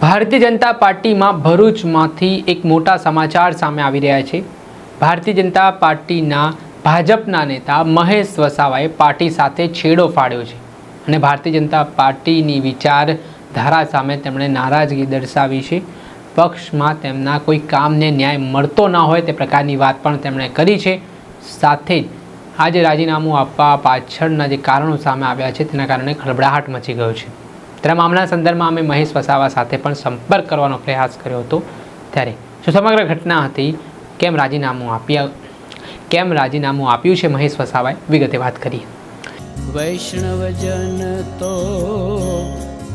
ભારતીય જનતા પાર્ટીમાં ભરૂચમાંથી એક મોટા સમાચાર સામે આવી રહ્યા છે. ભારતીય જનતા પાર્ટીના ભાજપના નેતા મહેશ વસાવાએ પાર્ટી સાથે છેડો ફાડ્યો છે અને ભારતીય જનતા પાર્ટીની વિચારધારા સામે તેમણે નારાજગી દર્શાવી છે. પક્ષમાં તેમના કોઈ કામને ન્યાય મળતો ન હોય તે પ્રકારની વાત પણ તેમણે કરી છે. સાથે જ આજે રાજીનામું આપવા પાછળના જે કારણો સામે આવ્યા છે તેના કારણે ખળબડાહટ મચી ગયો છે. ત્યારે મામલાના સંદર્ભમાં અમે મહેશ વસાવા સાથે પણ સંપર્ક કરવાનો પ્રયાસ કર્યો હતો. ત્યારે શું સમગ્ર ઘટના હતી કેમ રાજીનામું આપ્યા કેમ રાજીનામું આપ્યું છે મહેશ વસાવાએ? વિગતે વાત કરીએ. વૈષ્ણવજન તો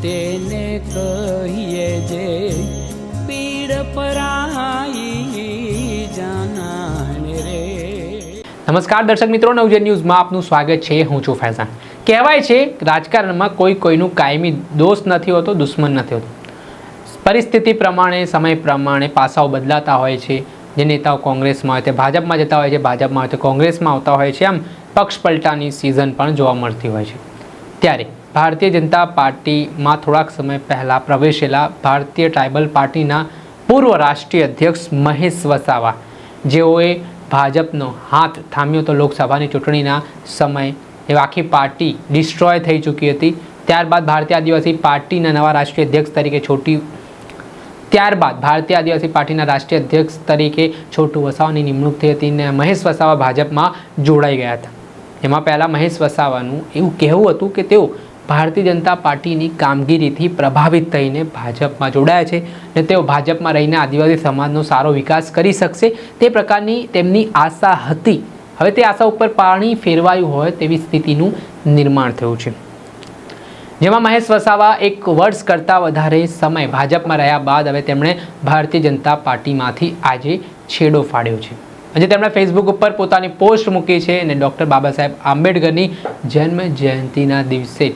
તેને કહીએ જે પીડ પરાઈ જાનાને રે. નમસ્કાર દર્શક મિત્રો નવજન ન્યૂઝમાં આપનું સ્વાગત છે. હું છું ફૈઝાન. કહેવાય છે, રાજકારણમાં કોઈ કોઈનું કાયમી દોષ નથી હોતો, દુશ્મન નથી હોતો. પરિસ્થિતિ પ્રમાણે, સમય પ્રમાણે પાસાઓ બદલાતા હોય છે. જે નેતાઓ કોંગ્રેસમાં હોય તે ભાજપમાં જતા હોય છે, ભાજપમાં હોય તે કોંગ્રેસમાં આવતા હોય છે, આમ પક્ષ પલટાની સિઝન પણ જોવા મળતી હોય છે. ત્યારે ભારતીય જનતા પાર્ટીમાં થોડાક સમય પહેલાં પ્રવેશેલા ભારતીય ટ્રાઇબલ પાર્ટીના પૂર્વ રાષ્ટ્રીય અધ્યક્ષ મહેશ વસાવા, જેઓએ ભાજપનો હાથ થામ્યો તો લોકસભાની ચૂંટણીના સમય એ આખી પાર્ટી ડિસ્ટ્રોય થઈ ચૂકી હતી. ત્યારબાદ ભારતીય આદિવાસી પાર્ટીના નવા રાષ્ટ્રીય અધ્યક્ષ તરીકે છોટી ત્યારબાદ ભારતીય આદિવાસી પાર્ટીના રાષ્ટ્રીય અધ્યક્ષ તરીકે છોટુ વસાવાની નિમણૂક થઈ હતી અને મહેશ વસાવા ભાજપમાં જોડાઈ ગયા હતા. એમાં પહેલાં મહેશ વસાવાનું એવું કહેવું હતું કે તેઓ ભારતીય જનતા પાર્ટીની કામગીરીથી પ્રભાવિત થઈને ભાજપમાં જોડાયા છે ને તેઓ ભાજપમાં રહીને આદિવાસી સમાજનો સારો વિકાસ કરી શકશે. તે પ્રકારની તેમની આશા હતી. હવે તે આશા ઉપર પાણી ફેરવાયું હોય તેવી સ્થિતિનું નિર્માણ થયું છે. જેમાં મહેશ વસાવા એક વર્ષ કરતાં વધારે સમય ભાજપમાં રહ્યા બાદ હવે તેમણે ભારતીય જનતા પાર્ટીમાંથી આજે છેડો ફાડ્યો છે. આજે તેમણે ફેસબુક ઉપર પોતાની પોસ્ટ મૂકી છે અને ડૉક્ટર બાબા સાહેબ આંબેડકરની જન્મ જયંતિના દિવસે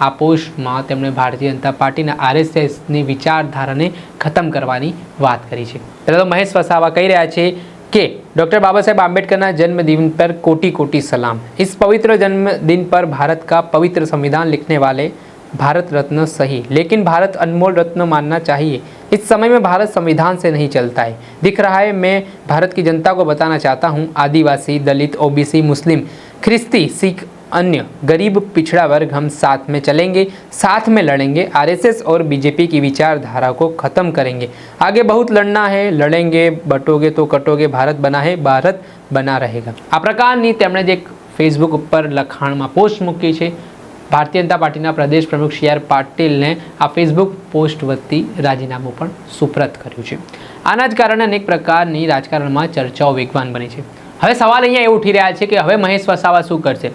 આ પોસ્ટમાં તેમણે ભારતીય જનતા પાર્ટીના આરએસએસની વિચારધારાને ખતમ કરવાની વાત કરી છે. પહેલાં તો મહેશ વસાવા કહી રહ્યા છે कि डॉक्टर बाबा साहेब आम्बेडकर जन्मदिन पर कोटि कोटि सलाम। इस पवित्र जन्मदिन पर भारत का पवित्र संविधान लिखने वाले भारत रत्न सही। लेकिन भारत अनमोल रत्न मानना चाहिए। इस समय में भारत संविधान से नहीं चलता है। दिख रहा है, मैं भारत की जनता को बताना चाहता हूँ। आदिवासी, दलित, ओबीसी, मुस्लिम, ख्रिस्ती, सिख अन्य गरीब पिछड़ा वर्ग हम साथ में चलेंगे साथ में लड़ेंगे आरएसएस और बीजेपी की विचारधारा को ख़त्म करेंगे आगे बहुत लड़ना है लड़ेंगे बटोगे तो कटोगे भारत बना है भारत बना रहेगा આ પ્રકારની તેમણે જે એક ફેસબુક ઉપર લખાણમાં પોસ્ટ મૂકી છે ભારતીય જનતા પાર્ટીના પ્રદેશ પ્રમુખ સી આર પાટીલને આ ફેસબુક પોસ્ટ વતી રાજીનામું પણ સુપ્રત કર્યું છે આના જ કારણે અનેક પ્રકારની રાજકારણમાં ચર્ચાઓ વેગવાન બની છે હવે સવાલ અહીંયા એ ઉઠી રહ્યા છે કે હવે મહેશ વસાવા શું કરશે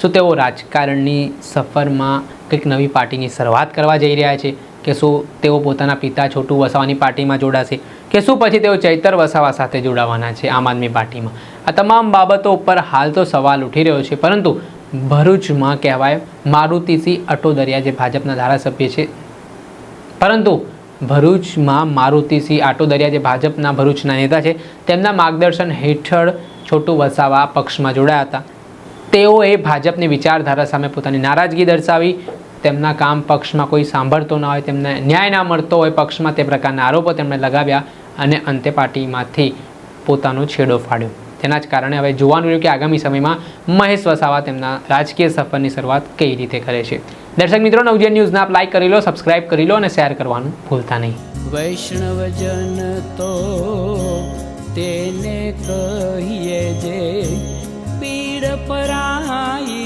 શું તેઓ રાજકારણની સફરમાં કંઈક નવી પાર્ટીની શરૂઆત કરવા જઈ રહ્યા છે? કે શું તેઓ પોતાના પિતા છોટુ વસાવાની પાર્ટીમાં જોડાશે? કે શું પછી તેઓ ચૈતર વસાવા સાથે જોડાવાના છે આમ આદમી પાર્ટીમાં? આ તમામ બાબતો ઉપર હાલ તો સવાલ ઉઠી રહ્યો છે, પરંતુ ભરૂચમાં કહેવાય મારુતિસિંહ અટોદરિયા જે ભાજપના ધારાસભ્ય છે. પરંતુ ભરૂચમાં મારુતિસિંહ આટોદરિયા જે ભાજપના ભરૂચના નેતા છે, તેમના માર્ગદર્શન હેઠળ છોટુ વસાવા પક્ષમાં જોડાયા હતા. તેઓએ ભાજપની વિચારધારા સામે પોતાની નારાજગી દર્શાવી. તેમના કામ પક્ષમાં કોઈ સાંભળતો ના હોય, તેમને ન્યાય ના મળતો હોય પક્ષમાં તે પ્રકારના આરોપો તેમણે લગાવ્યા અને અંતે પાર્ટીમાંથી પોતાનો છેડો ફાડ્યો. તેના જ કારણે હવે જોવાનું રહ્યું કે આગામી સમયમાં મહેશ વસાવા તેમના રાજકીય સફરની શરૂઆત કઈ રીતે કરે છે. દર્શક મિત્રો નવજન ન્યૂઝને આપ લાઈક કરી લો, સબસ્ક્રાઇબ કરી લો અને શેર કરવાનું ભૂલતા નહીં. વૈષ્ણવજન તો તેને કહીએ જે પરાઈ